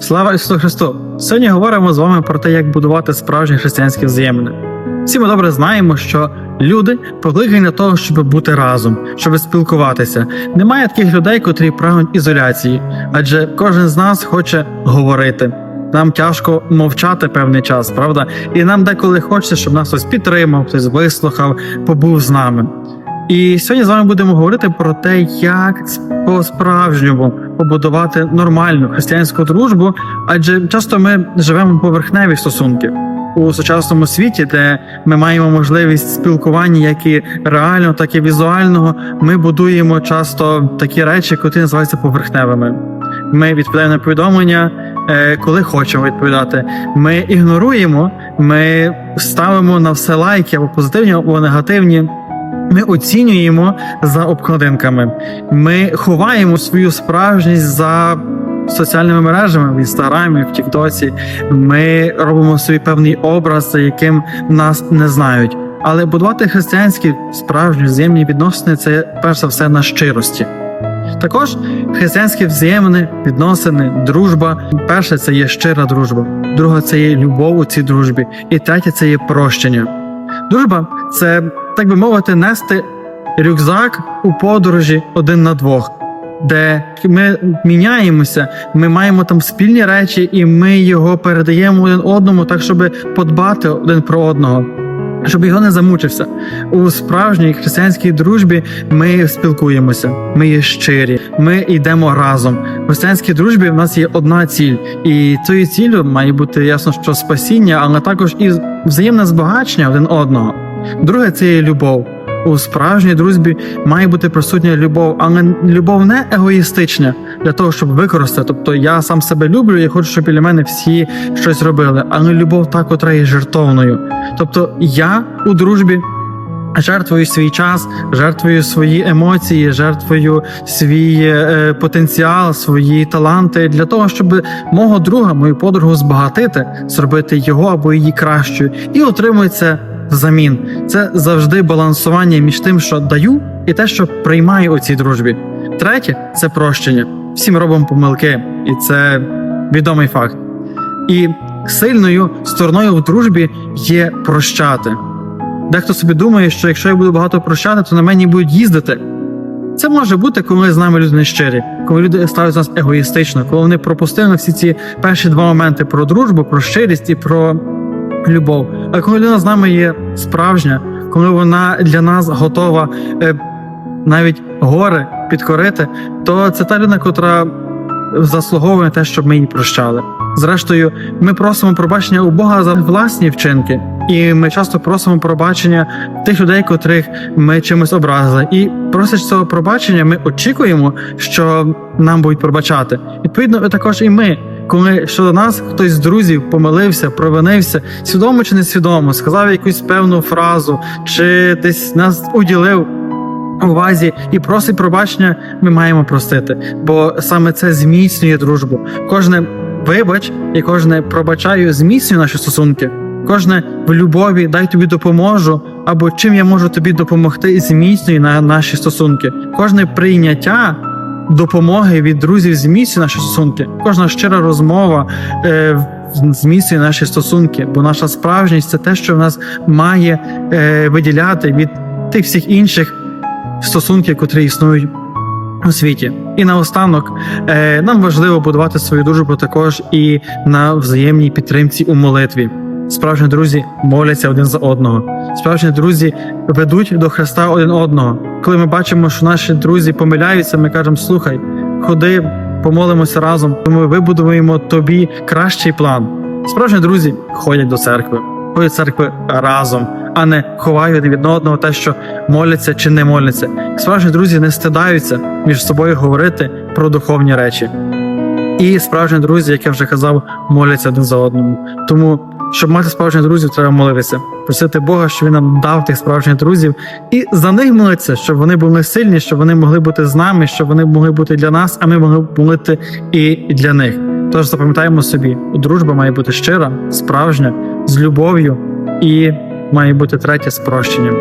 Слава Ісусу Христу! Сьогодні говоримо з вами про те, як будувати справжні християнські взаємини. Всі ми добре знаємо, що люди покликані для того, щоб бути разом, щоб спілкуватися. Немає таких людей, котрі прагнуть ізоляції, адже кожен з нас хоче говорити. Нам тяжко мовчати певний час, правда? І нам деколи хочеться, щоб нас хтось підтримав, хтось вислухав, побув з нами. І сьогодні з вами будемо говорити про те, як по-справжньому побудувати нормальну християнську дружбу, адже часто ми живемо поверхневі стосунки у сучасному світі, де ми маємо можливість спілкування, як і реального, так і візуального. Ми будуємо часто такі речі, які називаються поверхневими. Ми відповідаємо на повідомлення, е, коли хочемо відповідати. Ми ігноруємо, ми ставимо на все лайки або позитивні, або негативні. Ми оцінюємо за обкладинками. Ми ховаємо свою справжність за соціальними мережами в інстаграмі, в Тіктоці. Ми робимо собі певний образ, за яким нас не знають. Але будувати християнські справжні взаємні відносини це перш за все на щирості. Також християнські взаємини, відносини, дружба. Перше це є щира дружба, друге це є любов у цій дружбі, і третє це є прощення. Дружба це, так би мовити, нести рюкзак у подорожі один на двох, де ми міняємося, ми маємо там спільні речі, і ми його передаємо один одному, так щоб подбати один про одного. Щоб його не замучився у справжній християнській дружбі. Ми спілкуємося, ми є щирі, ми йдемо разом. В християнській дружбі в нас є одна ціль, і цією ціллю має бути ясно, що спасіння, але також і взаємне збагачення один одного. Друге це є любов. У справжній дружбі має бути присутня любов, але любов не егоїстична для того, щоб використати. Тобто я сам себе люблю, я хочу, щоб біля мене всі щось робили, але любов та, котра є жертовною. Тобто я у дружбі. Жертвую свій час, жертвую свої емоції, жертвую свій е, потенціал, свої таланти для того, щоб мого друга, мою подругу збагатити, зробити його або її кращою, і отримую це взамін. Це завжди балансування між тим, що даю, і те, що приймаю у цій дружбі. Третє це прощення. Всі ми робимо помилки, і це відомий факт. І сильною стороною в дружбі є прощати. Дехто собі думає, що якщо я буду багато прощати, то на мені будуть їздити. Це може бути, коли з нами люди нещирі, коли люди ставлять нас егоїстично, коли вони пропустили на всі ці перші два моменти про дружбу, про щирість і про любов. А коли людина з нами є справжня, коли вона для нас готова е, навіть гори підкорити, то це та людина, котра заслуговує те, щоб ми її прощали. Зрештою, ми просимо пробачення у Бога за власні вчинки, і ми часто просимо пробачення тих людей, котрих ми чимось образили. І просячи цього пробачення, ми очікуємо, що нам будуть пробачати. Відповідно, також і ми. Коли щодо нас хтось з друзів помилився, провинився, свідомо чи несвідомо, сказав якусь певну фразу, чи десь нас уділив увазі і просить пробачення, ми маємо простити, бо саме це зміцнює дружбу. Кожне вибач і кожне пробачаю зміцнює наші стосунки. Кожне в любові дай тобі допоможу, або чим я можу тобі допомогти, зміцнює на наші стосунки. Кожне прийняття допомоги від друзів зміцнює наші стосунки. Кожна щира розмова е, зміцнює наші стосунки, бо наша справжність це те, що в нас має е, виділяти від тих всіх інших стосунків, котрі існують у світі. І наостанок е, нам важливо будувати свою дружбу також і на взаємній підтримці у молитві. Справжні друзі моляться один за одного. Справжні друзі ведуть до Христа один одного. Коли ми бачимо, що наші друзі помиляються, ми кажемо: слухай, ходи, помолимося разом. Ми вибудуємо тобі кращий план. Справжні друзі ходять до церкви, ходять до церкви разом, а не ховають від одного те, що моляться чи не моляться. Справжні друзі не стидаються між собою говорити про духовні речі. І справжні друзі, як я вже казав, моляться один за одним. Тому щоб мати справжніх друзів, треба молитися, просити Бога, щоб він нам дав тих справжніх друзів, і за них молитися, щоб вони були сильні, щоб вони могли бути з нами, щоб вони могли бути для нас, а ми могли молити і для них. Тож запам'ятаємо собі, дружба має бути щира, справжня, з любов'ю, і має бути третє спрощення.